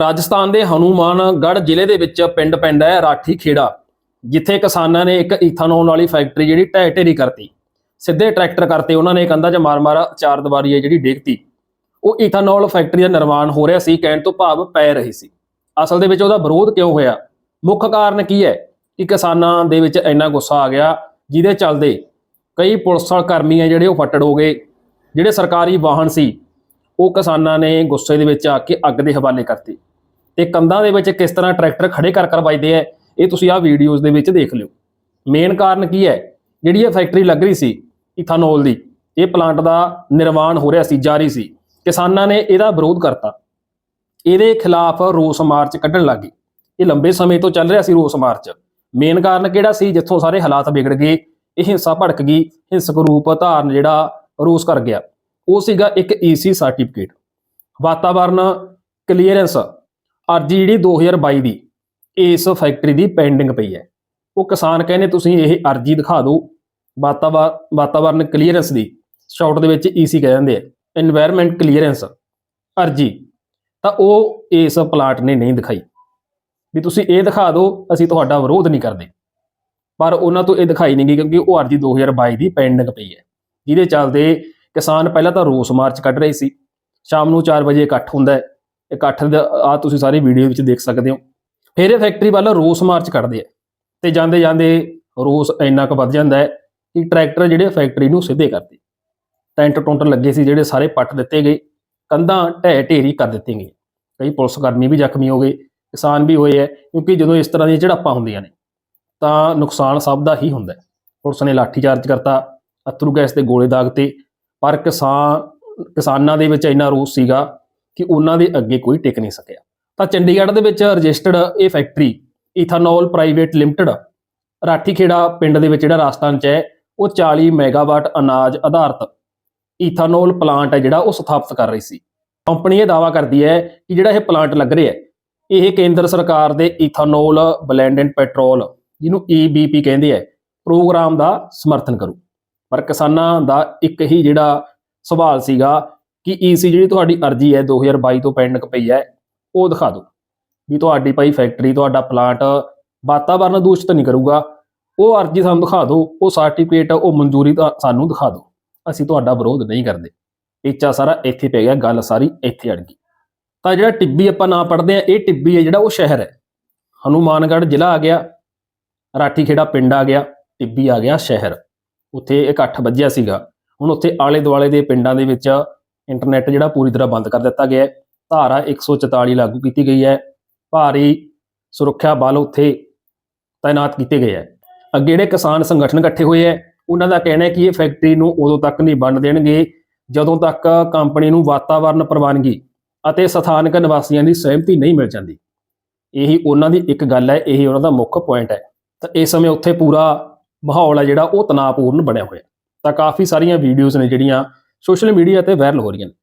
ਰਾਜਸਥਾਨ ਦੇ ਹਨੂਮਾਨਗੜ੍ਹ ਜ਼ਿਲ੍ਹੇ ਦੇ ਵਿੱਚ ਪਿੰਡ ਪੈਂਦਾ ਹੈ ਰਾਠੀ ਖੇੜਾ, ਜਿੱਥੇ ਕਿਸਾਨਾਂ ਨੇ ਇੱਕ ਈਥਾਨੋਲ ਵਾਲੀ ਫੈਕਟਰੀ ਜਿਹੜੀ ਢਹਿ ਢੇਰੀ ਕਰਤੀ। ਸਿੱਧੇ ਟਰੈਕਟਰ ਕਰਤੇ ਉਹਨਾਂ ਨੇ, ਕੰਧਾਂ 'ਚ ਮਾਰ-ਮਾਰ ਚਾਰ ਦੀਵਾਰੀ ਹੈ ਜਿਹੜੀ ਡੇਗਤੀ ਉਹ ਈਥਾਨੋਲ ਫੈਕਟਰੀ ਦਾ ਨਿਰਮਾਣ ਹੋ ਰਿਹਾ ਸੀ, ਕਹਿਣ ਤੋਂ ਭਾਵ ਪੈ ਰਹੀ ਸੀ। ਅਸਲ ਦੇ ਵਿੱਚ ਉਹਦਾ ਵਿਰੋਧ ਕਿਉਂ ਹੋਇਆ? ਮੁੱਖ ਕਾਰਨ ਕੀ ਹੈ? ਕਿ ਕਿਸਾਨਾਂ ਦੇ ਵਿੱਚ ਇੰਨਾ ਗੁੱਸਾ ਆ ਗਿਆ, ਜਿਹਦੇ ਚੱਲਦੇ ਕਈ ਪੁਲਿਸ ਕਰਮੀ ਆ ਜਿਹੜੇ ਉਹ ਫੱਟੜ ਹੋ ਗਏ। ਜਿਹੜੇ ਸਰਕਾਰੀ ਵਾਹਨ ਸੀ, ਉਹ ਕਿਸਾਨਾਂ ਨੇ ਗੁੱਸੇ ਦੇ ਵਿੱਚ ਆ ਕੇ ਅੱਗ ਦੇ ਹਵਾਲੇ ਕਰਤੇ। ਤੇ ਕੰਧਾਂ ਦੇ ਵਿੱਚ ਕਿਸ ਤਰ੍ਹਾਂ ਟਰੈਕਟਰ ਖੜੇ ਕਰ ਕਰ ਵੱਜਦੇ ਆ, ਇਹ ਤੁਸੀਂ ਆਹ ਵੀਡੀਓਜ਼ ਦੇ ਵਿੱਚ ਦੇਖ ਲਿਓ। ਮੇਨ ਕਾਰਨ ਕੀ ਹੈ? ਜਿਹੜੀ ਇਹ ਫੈਕਟਰੀ ਲੱਗ ਰਹੀ ਸੀ ਇਥਾਨੋਲ ਦੀ, ਇਹ ਪਲਾਂਟ ਦਾ ਨਿਰਮਾਣ ਹੋ ਰਿਹਾ ਸੀ ਜਾਰੀ ਸੀ। ਕਿਸਾਨਾਂ ਨੇ ਇਹਦਾ ਵਿਰੋਧ ਕਰਤਾ। ਇਹਦੇ ਖਿਲਾਫ ਰੋਸ ਮਾਰਚ ਕੱਢਣ ਲੱਗੇ ਇਹ ਲੰਬੇ ਸਮੇਂ ਤੋਂ ਚੱਲ ਰਿਹਾ ਸੀ ਰੋਸ ਮਾਰਚ। ਮੇਨ ਕਾਰਨ ਕਿਹੜਾ ਸੀ? ਜਿੱਥੋਂ ਸਾਰੇ ਹਾਲਾਤ ਵਿਗੜ ਗਏ, ਇਹ ਹਿੰਸਾ ਭੜਕ ਗਈ, ਹਿੰਸਕ ਰੂਪ ਧਾਰਨ ਜਿਹੜਾ ਰੋਸ ਕਰ ਗਿਆ। ਉਹ ਸੀਗਾ ਇੱਕ ਈਸੀ ਸਰਟੀਫਿਕੇਟ ਵਾਤਾਵਰਨ ਕਲੀਅਰੈਂਸ ਅਰਜੀ ਜਿਹੜੀ 2022 ਦੀ, ਇਸ ਫੈਕਟਰੀ ਦੀ ਪੈਂਡਿੰਗ ਪਈ ਹੈ। ਉਹ ਕਿਸਾਨ ਕਹਿੰਦੇ ਤੁਸੀਂ ਇਹ ਅਰਜੀ ਦਿਖਾ ਦਿਓ ਵਾਤਾਵਰਨ ਕਲੀਅਰੈਂਸ ਦੀ ਸ਼ਾਰਟ ਦੇ ਵਿੱਚ ਈਸੀ ਕਹਿ ਦਿੰਦੇ ਆ এনवायरमेंट ਕਲੀਅਰੈਂਸ ਅਰਜੀ। ਤਾਂ ਉਹ ਇਸ ਪਲਾਟ ਨੇ ਨਹੀਂ ਦਿਖਾਈ। ਵੀ ਤੁਸੀਂ ਇਹ ਦਿਖਾ ਦਿਓ, ਅਸੀਂ ਤੁਹਾਡਾ ਵਿਰੋਧ ਨਹੀਂ ਕਰਦੇ। ਪਰ ਉਹਨਾਂ ਤੋਂ ਇਹ ਦਿਖਾਈ ਨਹੀਂ ਗਈ ਕਿਉਂਕਿ ਉਹ ਅਰਜੀ 2022 ਦੀ ਪੈਂਡਿੰਗ ਪਈ ਹੈ। ਜਿਹਦੇ ਚੱਲਦੇ ਕਿਸਾਨ ਪਹਿਲਾਂ ਤਾਂ ਰੋਸ ਮਾਰਚ ਕੱਢ ਰਹੇ ਸੀ। ਸ਼ਾਮ ਨੂੰ 4 ਵਜੇ ਇਕੱਠ ਹੁੰਦਾ ਇਕੱਠ ਦਾ ਆ ਤੁਸੀਂ ਸਾਰੀ ਵੀਡੀਓ ਵਿੱਚ ਦੇਖ ਸਕਦੇ ਹੋ। ਫਿਰ ਇਹ ਫੈਕਟਰੀ ਵੱਲ ਰੋਸ ਮਾਰਚ ਕਰਦੇ ਆ ਤੇ ਜਾਂਦੇ ਜਾਂਦੇ ਰੋਸ ਇੰਨਾ ਕੁ ਵੱਧ ਜਾਂਦਾ ਹੈ ਕਿ ਟਰੈਕਟਰ ਜਿਹੜੇ ਫੈਕਟਰੀ ਨੂੰ ਸਿੱਧੇ ਕਰਦੇ। ਟੈਂਟ ਟੁੰਟ ਲੱਗੇ ਸੀ ਜਿਹੜੇ ਸਾਰੇ ਪੱਟ ਦਿੱਤੇ ਗਏ, ਕੰਧਾਂ ਢਹਿ ਢੇਰੀ ਕਰ ਦਿੱਤੀਆਂ ਗਈਆਂ। ਕਈ ਪੁਲਿਸ ਕਰਮੀ ਵੀ ਜ਼ਖਮੀ ਹੋ ਗਏ, ਕਿਸਾਨ ਵੀ ਹੋਏ ਹੈ, ਕਿਉਂਕਿ ਜਦੋਂ ਇਸ ਤਰ੍ਹਾਂ ਦੀਆਂ ਝੜਪਾਂ ਹੁੰਦੀਆਂ ਨੇ, ਤਾਂ ਨੁਕਸਾਨ ਸਭ ਦਾ ਹੀ ਹੁੰਦਾ ਹੈ। ਪੁਲਿਸ ਨੇ ਲਾਠੀ ਚਾਰਜ ਕਰਤਾ ਅਥਰੂ ਗੈਸ ਦੇ ਗੋਲੇ ਦਾਗਤੇ ਪਰ ਕਿਸਾਨ ਕਿਸਾਨਾਂ ਦੇ ਵਿੱਚ ਇੰਨਾ ਰੋਸ ਸੀਗਾ ਕਿ ਉਹਨਾਂ ਦੇ ਅੱਗੇ ਕੋਈ ਟਿਕ ਨਹੀਂ ਸਕਿਆ। ਤਾਂ ਚੰਡੀਗੜ੍ਹ ਦੇ ਵਿੱਚ ਰਜਿਸਟਰਡ ਇਹ factory ethanol private limited Rathi Khera ਪਿੰਡ ਦੇ ਵਿੱਚ ਜਿਹੜਾ ਰਾਜਸਥਾਨ ਚ ਹੈ, ਉਹ 40 ਮੈਗਾਵਾਟ ਅਨਾਜ ਆਧਾਰਿਤ ਇਥਾਨੋਲ ਪਲਾਂਟ ਹੈ ਜਿਹੜਾ ਉਹ ਸਥਾਪਿਤ ਕਰ ਰਹੀ ਸੀ। ਕੰਪਨੀ ਇਹ ਦਾਵਾ ਕਰਦੀ ਹੈ ਕਿ ਜਿਹੜਾ ਇਹ ਪਲਾਂਟ ਲੱਗ ਰਿਹਾ ਹੈ, ਇਹ ਕੇਂਦਰ ਸਰਕਾਰ ਦੇ ਇਥਾਨੋਲ ਬਲੈਂਡ ਐਂਡ ਪੈਟਰੋਲ, ਜਿਹਨੂੰ EBP ਕਹਿੰਦੇ ਆ, ਪ੍ਰੋਗਰਾਮ ਦਾ ਸਮਰਥਨ ਕਰੂ। ਪਰ ਕਿਸਾਨਾਂ ਦਾ ਇੱਕ ਹੀ ਜਿਹੜਾ ਸਵਾਲ ਸੀਗਾ ਕਿ ਈਸੀ ਜਿਹੜੀ ਤੁਹਾਡੀ ਅਰਜੀ ਹੈ 2022 ਤੋਂ ਪੈਂਡਿੰਗ ਪਈ ਹੈ, ਉਹ ਦਿਖਾ ਦਿਓ। ਵੀ ਤੁਹਾਡੀ ਭਾਈ ਫੈਕਟਰੀ ਤੁਹਾਡਾ ਪਲਾਂਟ ਵਾਤਾਵਰਨ ਦੂਸ਼ਿਤ ਨਹੀਂ ਕਰੂਗਾ। ਉਹ ਅਰਜੀ ਸਾਨੂੰ ਦਿਖਾ ਦਿਓ, ਉਹ ਸਰਟੀਫਿਕੇਟ ਉਹ ਮਨਜ਼ੂਰੀ ਤਾਂ ਸਾਨੂੰ ਦਿਖਾ ਦਿਓ। ਅਸੀਂ ਤੁਹਾਡਾ ਵਿਰੋਧ ਨਹੀਂ ਕਰਦੇ। ਇੱਚਾ ਸਾਰਾ ਇੱਥੇ ਪੈ ਗਿਆ, ਗੱਲ ਸਾਰੀ ਇੱਥੇ ਅੜ ਗਈ। ਤਾਂ ਜਿਹੜਾ ਟਿੱਬੀ ਆਪਾਂ ਨਾ ਪੜਦੇ ਆ ਇਹ ਟਿੱਬੀ ਹੈ ਜਿਹੜਾ ਉਹ ਸ਼ਹਿਰ ਹੈ। ਹਨੂਮਾਨਗੜ੍ਹ ਜ਼ਿਲ੍ਹਾ ਆ ਗਿਆ ਰਾਠੀ ਖੇੜਾ ਪਿੰਡ ਆ ਗਿਆ, ਟਿੱਬੀ ਆ ਗਿਆ ਸ਼ਹਿਰ। ਉੱਥੇ ਇਕੱਠ ਵੱਜਿਆ ਸੀਗਾ। ਹੁਣ ਉੱਥੇ ਆਲੇ ਦੁਆਲੇ ਦੇ ਪਿੰਡਾਂ ਦੇ ਵਿੱਚ ਇੰਟਰਨੈਟ ਜਿਹੜਾ ਪੂਰੀ ਤਰ੍ਹਾਂ ਬੰਦ ਕਰ ਦਿੱਤਾ ਗਿਆ ਹੈ। ਧਾਰਾ 144 ਲਾਗੂ ਕੀਤੀ ਗਈ ਹੈ। ਭਾਰੀ ਸੁਰੱਖਿਆ ਬਲ ਉੱਥੇ ਤਾਇਨਾਤ ਕੀਤੇ ਗਏ ਹੈ। ਅੱਗੇ ਜਿਹੜੇ ਕਿਸਾਨ ਸੰਗਠਨ ਇਕੱਠੇ ਹੋਏ ਹੈ, ਉਹਨਾਂ ਦਾ ਕਹਿਣਾ ਹੈ ਕਿ ਇਹ ਫੈਕਟਰੀ ਨੂੰ ਉਦੋਂ ਤੱਕ ਨਹੀਂ ਬੰਦ ਦੇਣਗੇ, ਜਦੋਂ ਤੱਕ ਕੰਪਨੀ ਨੂੰ ਵਾਤਾਵਰਨ ਪ੍ਰਵਾਨਗੀ ਅਤੇ ਸਥਾਨਕ ਨਿਵਾਸੀਆਂ ਦੀ ਸਹਿਮਤੀ ਨਹੀਂ ਮਿਲ ਜਾਂਦੀ। ਇਹੀ ਉਹਨਾਂ ਦੀ ਇੱਕ ਗੱਲ ਹੈ, ਇਹੀ ਉਹਨਾਂ ਦਾ ਮੁੱਖ ਪੁਆਇੰਟ ਹੈ। ਤਾਂ ਇਸ ਸਮੇਂ ਉੱਥੇ ਪੂਰਾ ਮਾਹੌਲ ਹੈ ਜਿਹੜਾ, ਉਹ ਤਣਾਅਪੂਰਨ ਬਣਿਆ ਹੋਇਆ ਤਾਂ ਕਾਫੀ ਸਾਰੀਆਂ ਵੀਡੀਓਜ਼ ਨੇ ਜਿਹੜੀਆਂ ਸੋਸ਼ਲ ਮੀਡੀਆ ਤੇ ਵਾਇਰਲ ਹੋ ਰਹੀਆਂ ਨੇ।